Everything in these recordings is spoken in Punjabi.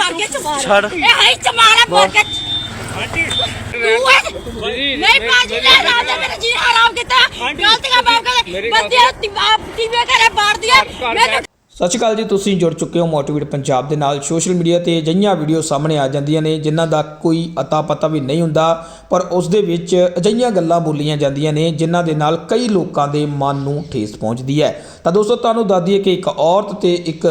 ਮਰ ਗਿਆ ਚਮਾਰ ਛੱਡ। ਇਹ ਹੈ ਹੀ ਚਮਾਰ ਹੈ ਮਰ ਗਿਆ ਤੂੰ ਹੈ ਨਹੀਂ ਬਾਜੀ ਲੈ ਰਾਮ ਨੇ ਮੇਰਾ ਜੀ ਹਰਾਮ ਕੀਤਾ। ਗਲਤੀਆਂ ਮਾਫ ਕਰ ਬੰਦੇ ਟੀਵੀ ਕਰੇ ਬਾੜ ਦਿਆ ਮੈਂ ਸਤਿ ਸ਼੍ਰੀ ਅਕਾਲ ਜੀ, ਤੁਸੀਂ ਜੁੜ ਚੁੱਕੇ ਹੋ ਮੋਟੀਵੇਟ ਪੰਜਾਬ ਦੇ ਨਾਲ। ਸੋਸ਼ਲ ਮੀਡੀਆ ਤੇ ਅਜਿਹੀਆਂ ਵੀਡੀਓ ਸਾਹਮਣੇ ਆ ਜਾਂਦੀਆਂ ਨੇ, ਜਿਨ੍ਹਾਂ ਦਾ ਕੋਈ ਅਤਾ ਪਤਾ ਵੀ ਨਹੀਂ ਹੁੰਦਾ, ਪਰ ਉਸ ਦੇ ਵਿੱਚ ਅਜਿਹੀਆਂ ਗੱਲਾਂ ਬੋਲੀਆਂ ਜਾਂਦੀਆਂ ਨੇ, ਜਿਨ੍ਹਾਂ ਦੇ ਨਾਲ ਕਈ ਲੋਕਾਂ ਦੇ ਮਨ ਨੂੰ ਠੇਸ ਪਹੁੰਚਦੀ ਹੈ। ਤਾਂ ਦੋਸਤੋ, ਤੁਹਾਨੂੰ ਦੱਸ ਦਈਏ ਕਿ ਇੱਕ ਔਰਤ ਤੇ ਇੱਕ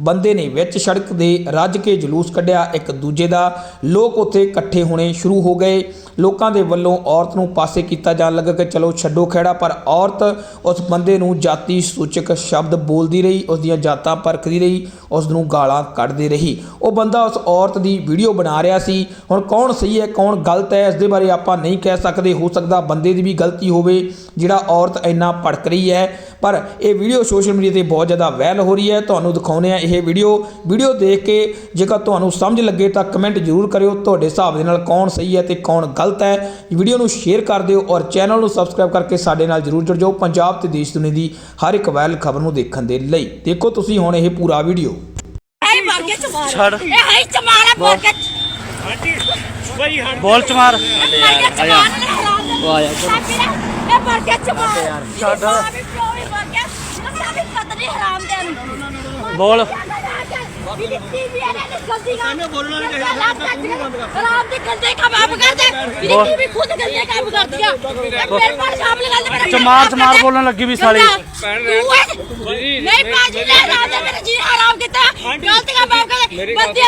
ਬੰਦੇ ਨੇ ਵਿੱਚ ਸੜਕ ਦੇ ਰੱਜ ਕੇ ਜਲੂਸ ਕੱਢਿਆ, ਇੱਕ ਦੂਜੇ ਦਾ। ਲੋਕ ਉੱਥੇ ਇਕੱਠੇ ਹੋਣੇ ਸ਼ੁਰੂ ਹੋ ਗਏ। ਲੋਕਾਂ ਦੇ ਵੱਲੋਂ ਔਰਤ ਨੂੰ ਪਾਸੇ ਕੀਤਾ ਜਾਣ ਲੱਗਾ ਕਿ ਚਲੋ ਛੱਡੋ ਖਹਿੜਾ, ਪਰ ਔਰਤ ਉਸ ਬੰਦੇ ਨੂੰ ਜਾਤੀ ਸੂਚਕ ਸ਼ਬਦ ਬੋਲਦੀ ਰਹੀ, ਉਸ ਦੀਆਂ ਜਾਤਾਂ ਪਰਖਦੀ ਰਹੀ ਉਸ ਨੂੰ ਗਾਲਾਂ ਕੱਢਦੀ ਰਹੀ। ਉਹ ਬੰਦਾ ਉਸ ਔਰਤ ਦੀ ਵੀਡੀਓ ਬਣਾ ਰਿਹਾ ਸੀ। ਹੁਣ ਕੌਣ ਸਹੀ ਹੈ, ਕੌਣ ਗਲਤ ਹੈ, ਇਸ ਦੇ ਬਾਰੇ ਆਪਾਂ ਨਹੀਂ ਕਹਿ ਸਕਦੇ। ਹੋ ਸਕਦਾ ਬੰਦੇ ਦੀ ਵੀ ਗਲਤੀ ਹੋਵੇ, ਜਿਹੜਾ ਔਰਤ ਇੰਨਾ ਭੜਕ ਰਹੀ ਹੈ। ਪਰ ਇਹ ਵੀਡੀਓ ਸੋਸ਼ਲ ਮੀਡੀਆ ਤੇ ਬਹੁਤ ਜ਼ਿਆਦਾ ਵਾਇਰਲ ਹੋ ਰਹੀ ਹੈ। ਤੁਹਾਨੂੰ ਦਿਖਾਉਂਦੇ ਆ ਇਹ ਵੀਡੀਓ ਵੀਡੀਓ ਦੇਖ ਕੇ ਜੇਕਰ ਤੁਹਾਨੂੰ ਸਮਝ ਲੱਗੇ ਤਾਂ ਕਮੈਂਟ ਜ਼ਰੂਰ ਕਰਿਓ। ਤੁਹਾਡੇ ਹਿਸਾਬ ਦੇ ਨਾਲ ਕੌਣ ਸਹੀ ਹੈ ਤੇ ਕੌਣ ਗਲਤ ਹੈ। ਵੀਡੀਓ ਨੂੰ ਸ਼ੇਅਰ ਕਰ ਦਿਓ ਔਰ ਚੈਨਲ ਨੂੰ ਸਬਸਕ੍ਰਾਈਬ ਕਰਕੇ ਸਾਡੇ ਨਾਲ ਜ਼ਰੂਰ ਜੁੜ ਜਾਓ ਪੰਜਾਬ ਤੇ ਦੇਸ਼ ਦੁਨੀਆ ਦੀ ਹਰ ਇੱਕ ਵਾਇਰਲ ਖਬਰ ਨੂੰ ਦੇਖਣ ਦੇ ਲਈ। ਦੇਖੋ ਤੁਸੀਂ ਹੁਣ ਇਹ ਪੂਰਾ ਵੀਡੀਓ ਹੈ ਮਰ ਗਿਆ ਚਮਾਰ ਛੱਡ। ਇਹ ਹੈ ਹੀ ਚਮਾਰ ਹੈ ਮਰ ਗਿਆ ਬੋਲ ਮਾਰ ਮਰ। ਚਮਾਰ ਨੇ ਹਰਾਮ ਨੇ ਆ ਜਾ। ਇਹ ਮਰ। ਗਿਆ ਚਮਾਰ ਛੱਡ। ਮੇਰਾ ਚਮਾਰ ਚਮਾਰ ਬੋਲਣ ਲੱਗੀ ਵੀ ਸਾਲੀ। ਨਹੀਂ ਬਾਜੀ ਲੈ ਰਾਮ ਨੇ ਮੇਰਾ ਜੀ ਹਰਾਮ ਕੀਤਾ। ਗਲਤੀਆਂ ਮਾਫ ਕਰ ਬੰਦੇ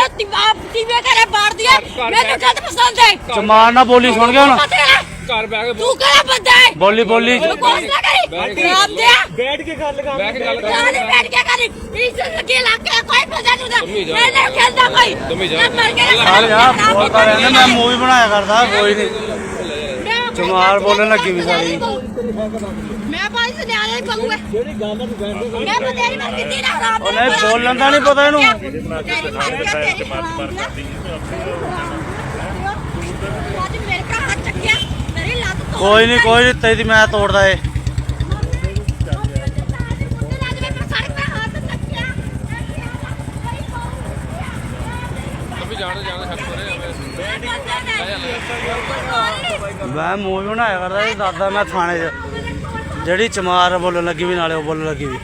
ਟੀਵੀ ਕਰੇ ਬਾੜ ਦਿਆ ਮੈਨੂੰ ਗਲਤ ਪਸੰਦ ਹੈ। ਚ ਮਾਰ ਨਾ ਬੋਲੀ ਸੁਣ ਗਿਆ ਹੁਣ? ਘਰ ਬੈ ਕੇ ਤੂੰ ਕਿਹੜਾ ਬੰਦਾ ਹੈ? ਬੋਲੀ ਬੋਲੀ। ਕੁਛ ਨਾ ਕਰੀ ਰਾਮ ਦੇ ਬੈਠ ਕੇ ਗੱਲ ਕਰ। ਬੈਠ ਕੇ ਗੱਲ ਕਾਹਲੀ ਬੈਠ ਕੇ ਕਰੀ। ਇਸ ਲੱਗੇ ਲੱਗੇ ਕੋਈ ਪਤਾ ਨਹੀਂ ਦਾ ਮੈਂ ਨਹੀਂ ਖੇਲਦਾ ਕੋਈ। ਤੁਮੀ ਜਾ। ਚੱਲ ਜਾ ਬੋਲਦਾ ਰਹਿੰਦਾ ਮੈਂ ਮੂਵੀ ਬਣਾਇਆ ਕਰਦਾ ਕੋਈ ਨਹੀਂ। ਚਮਾਰ ਬੋਲਣ ਲੱਗੀ ਵੀ ਸਾਲੀ। ਮੈਂ ਭਾਈ ਸੁਨਿਆਰੇ ਬਹੂਏ ਜਿਹੜੀ ਗੱਲ ਨੂੰ ਬੈਠ ਮੈਂ ਬਤੇਰੀ ਮਰ ਕਿਤੇ ਨਾ ਹਰਾਮ ਉਹ ਨਹੀਂ, ਬੋਲਣ ਦਾ ਨਹੀਂ ਪਤਾ ਇਹਨੂੰ। ਮੇਰੇ ਕੋਈ ਨਹੀਂ ਕੋਈ ਨਹੀਂ ਤੇਰੀ ਮੈਂ ਤੋੜਦਾ ਏ। ਮੈਂ ਮੂਵੀ ਬਣਾਇਆ ਕਰਦਾ ਸੀ ਦਾਦਾ ਮੈਂ ਥਾਣੇ 'ਚ। ਜਿਹੜੀ ਚਮਾਰ ਬੋਲਣ ਲੱਗੀ ਵੀ ਨਾਲੇ ਉਹ ਬੋਲਣ ਲੱਗੀ ਵੀ।